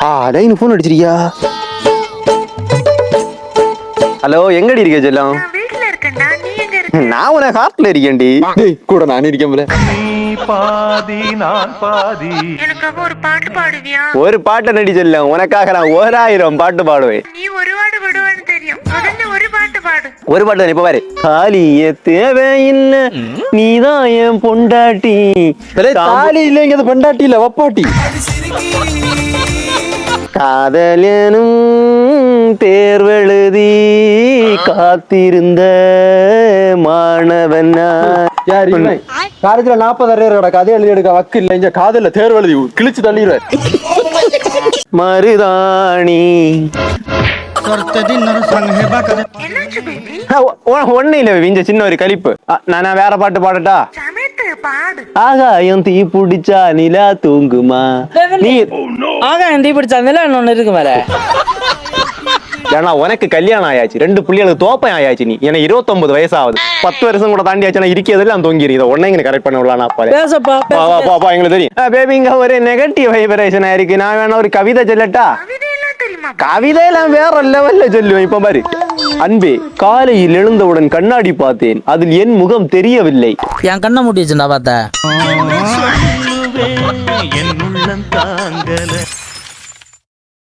ஆ line phone அடிச்சிருக்கியா hello எங்கடி இருக்க செல்லம்? நான் வீட்டுல இருக்கேன்டா நீ எங்க இருக்க? நான் உன ஹார்ட்ல இருக்கேன்டி. டேய் கூட நான் இருக்கேன் போல. எனக்காக ஒரு பாட்டு பாடுவியா? ஒரு பாட்டை நடி செல்லம் உனக்காக நான் ஓராயிரம் பாட்டு பாடுவேன். நீ ஒரு பாடு விடுவேன்னு தெரியும். முதல்ல ஒரு பாட்டு பாடு. ஒரு பாட்டு தான் இப்ப பாரு. தாலிய தேவையில்ல நீதான் என் பொண்டாட்டி. தாலி இல்லைங்க பொண்டாட்டி இல்ல வப்பாட்டி காதலனும் தேர்வெழுதி காத்திருந்த மாணவன் காலேஜ்ல நாற்பதாயிரம் கிடக்கு. அதே எழுதி எடுக்க வக்கு இல்ல. இங்க காதல்ல தேர்வு எழுதி கிழிச்சு தள்ளிடுவேன். மருதாணி. ஒண்ணு இல்ல விஞ்ச சின்ன ஒரு கலிப்பு அ, நான் நான் வேற பாட்டு பாடட்டா? ஆகாயம் தீ பிடிச்சா நிலா தூங்குமா? நீ ஆக எந்த பிடிச்சா ஒண்ணு இருக்கு மேல. ஏன்னா உனக்கு கல்யாணம் ஆயாச்சு. ரெண்டு புள்ளிகளுக்கு தோப்பம் ஆயாச்சு நீ. எனக்கு இருபத்தொன்பது வயசாகுது. பத்து வருஷம் கூட தாண்டி ஆச்சுன்னா இருக்கிறதுல தூங்கிடு இதை உடனே இங்க கரெக்ட் பண்ண விடலாம் வா, எங்களுக்கு தெரியும். பேபி இங்க ஒரு நெகட்டிவ் வைப்ரேஷன் இருக்கு. நான் வேணா ஒரு கவிதை சொல்லட்டா? கவிதையெல்லாம் தெரியுமா? கவிதை எல்லாம் வேற லெவல்ல சொல்லுவேன். இப்ப பாரு. அன்பே காலையில் எழுந்தவுடன் கண்ணாடி பார்த்தேன். அதில் என் முகம் தெரியவில்லை. என் கண்ணை மூட்டி வச்சுடா பார்த்த. என் உள்ளம் தாங்கல.